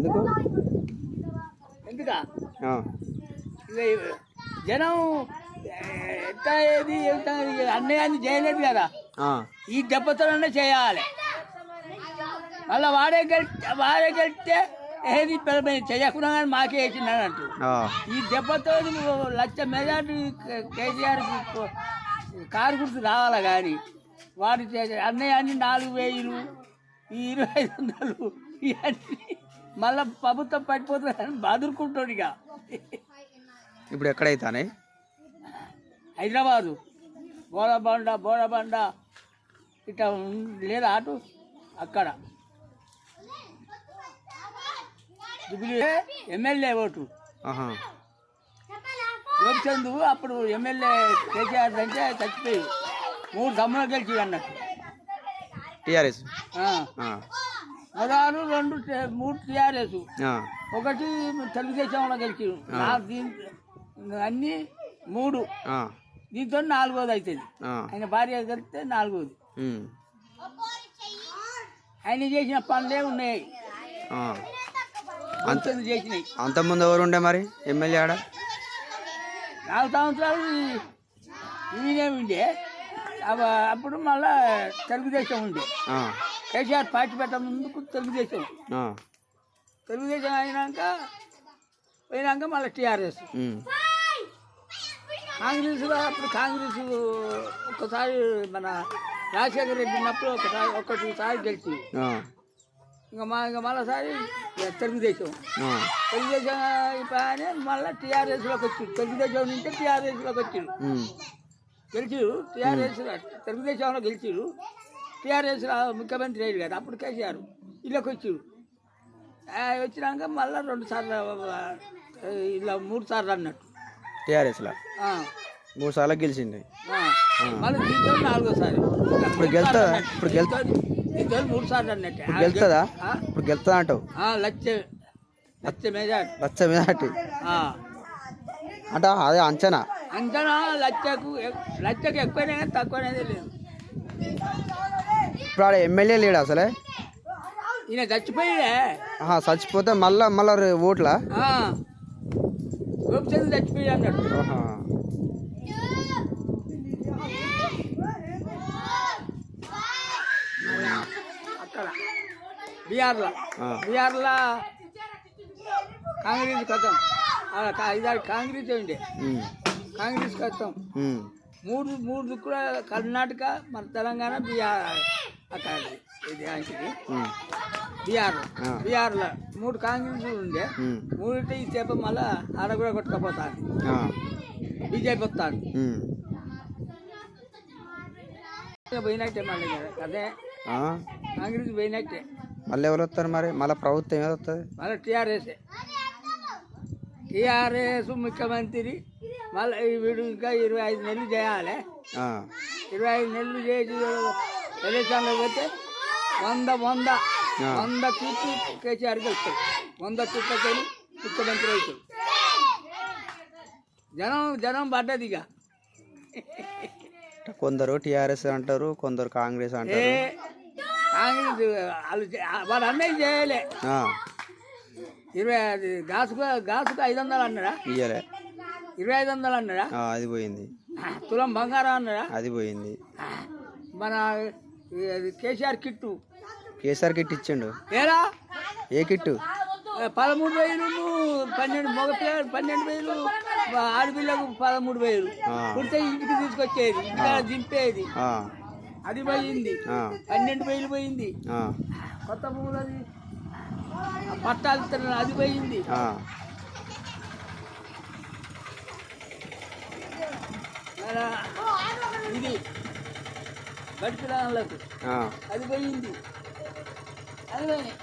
ఎందుకు? జనం ఎంత ఏది ఎంత అన్నయాన్ని చేయలేదు కదా? ఈ దెబ్బతోనే చేయాలి. మళ్ళీ వాడే గెలిస్తే వాడే గెలిస్తే ఏది పెద్ద చేయకుండా కానీ మాకే వేసిందని అంటూ ఈ దెబ్బతో లక్ష మెజార్టీ కేసీఆర్ కారు గుర్తు రావాలి కానీ వాడు చేసే అన్నయ్య అన్ని నాలుగు వేలు ఈ ఇరవై ఐదు వందలు ఇవన్నీ మళ్ళీ ప్రభుత్వం పడిపోతుందని బదురుకుంటాడు ఇక. ఇప్పుడు ఎక్కడైతానే? హైదరాబాదు. బోడబండ బోడబండ. ఇట్లా ఉం- లేదా అటు? అక్కడ. MLA vote. గోపిచంద్ అప్పుడు ఎమ్మెల్యే కేసీఆర్ అంటే చచ్చిపోయి మూడు తమ్ముడు గెలిచి అన్నట్టు. టిఆర్ఎస్? పదహారు రెండు మూడు టీఆర్ఎస్. ఒకటి తెలుగుదేశంలో దీని అన్నీ మూడు. దీంతో నాలుగోది అవుతుంది ఆయన భార్య కలిస్తే నాలుగోది. ఆయన చేసిన పనులే ఉన్నాయి. చేసినాయి. అంతకుముందు ఎవరు ఉండే మరి? ఎమ్మెల్యే ఆడ? నాలుగు సంవత్సరాలు ఈయనే ఉండే. అప్పుడు మళ్ళా తెలుగుదేశం ఆ, కేసీఆర్ పార్టీ పెట్ట ముందుకు తెలుగుదేశం. తెలుగుదేశం అయినాక పోయినాక మళ్ళీ టీఆర్ఎస్. కాంగ్రెస్లో అప్పుడు కాంగ్రెస్ ఒకసారి మన రాజశేఖర రెడ్డి ఉన్నప్పుడు ఒకసారి ఒకటిసారి గెలిచి. ఇంకా మా ఇంకా మళ్ళీసారి తెలుగుదేశం. తెలుగుదేశం అయిపోయానే మళ్ళీ టీఆర్ఎస్లోకి వచ్చింది తెలుగుదేశం నుండి టీఆర్ఎస్లోకి వచ్చిండు. ఉమ్, గెలిచిరు టీఆర్ఎస్ తెలుగుదేశంలో గెలిచిరు. టీఆర్ఎస్ ముఖ్యమంత్రి అయ్యారు కదా అప్పుడు కేసీఆర్ ఇళ్ళకి వచ్చిరు వచ్చినాక మళ్ళీ రెండు సార్లు ఇలా మూడు సార్లు అన్నట్టు. టిఆర్ఎస్లో మూడు సార్లు గెలిచింది. మళ్ళీ దీంతో నాలుగోసారి ఇప్పుడు గెలుతుందా ఇప్పుడు గెలు దీంతో మూడు సార్లు అన్నట్టు. గెలుతుందా? ఇప్పుడు గెలుతుందా అంటావు? లచ్చ లచ్చ మెజార్టీ. లచ్చ ఆ. అంటే అదే అంచనా. అంచనా లచ్చకు లచ్చకు ఎక్కువనే కానీ తక్కువనే లేదు. ఇప్పుడు ఆడ ఎమ్మెల్యే లేడు అసలే? ఈయన చచ్చిపోయిడే. ఆహా చచ్చిపోతే మళ్ళా మళ్ళా రే- ఓట్లా? గోపిచంద్ చచ్చిపోయి అన్నాడు. ఆహా. అక్కడ. బీహార్లో. ఆ. బీహార్లో కాంగ్రెస్ కథం ఇదాడు కాంగ్రెస్ ఉండే. ఉమ్, కాంగ్రెస్ ఉమ్, మూడు మూడు దిక్కుల కర్ణాటక మన తెలంగాణ బీహార్ అక్కడ ఇది ఆంటిది ఉమ్, బీహార్. ఆ. బీహార్లో మూడు కాంగ్రెస్ ఉండే. మూడింటి ఈ చేప మళ్ళా ఆడ కూడా కొట్టుకపోతాను బీజేపీ వస్తాను పోయినట్టే మళ్ళీ అదే. కాంగ్రెస్ పోయినట్టే. మళ్ళీ ఎవరు వస్తారు మరి? మళ్ళీ ప్రభుత్వం ఏది వస్తుంది మళ్ళీ టీఆర్ఎస్ టీఆర్ఎస్ ముఖ్యమంత్రి. మళ్ళీ వీడు ఇంకా ఇరవై ఐదు నెలలు చేయాలి. ఇరవై ఐదు నెలలు చేసి ఎలక్షన్లో పోతే వంద వంద. వంద సీట్లు కేసీఆర్కి వస్తాయి. వంద సీట్లతో ముఖ్యమంత్రి అవుతాడు. జనం జనం పడ్డది ఇక. కొందరు టిఆర్ఎస్ అంటారు కొందరు కాంగ్రెస్ అంటారు. కాంగ్రెస్ వాళ్ళు వాళ్ళు అన్నయ్య చేయలే. ఇరవై అది గాసుకు గాసుకు ఐదు వందలు అన్నాడా? ఇయ్యలే. ఇరవై ఐదు వందలు అన్నాడా? అది పోయింది. తులం బంగారం అన్నాడా? అది పోయింది. మన కేసీఆర్ కిట్టు. కేసీఆర్ కిట్ ఇచ్చిండు. ఏరా? ఏ కిట్టు? పదమూడు వేలు పన్నెండు మగ పిల్లలు పన్నెండు వేలు ఆడపిల్లకు పదమూడు వేలు. ఆ. పుడితే ఇంటికి తీసుకొచ్చేది ఇంటికాడ దింపేది. అది పోయింది. పన్నెండు వేలు పోయింది. కొత్త ఆ పట్టాలు ఇస్తున్నారు, అది పోయింది. ఇది ఆ. అది పోయింది. అది పోయినాయి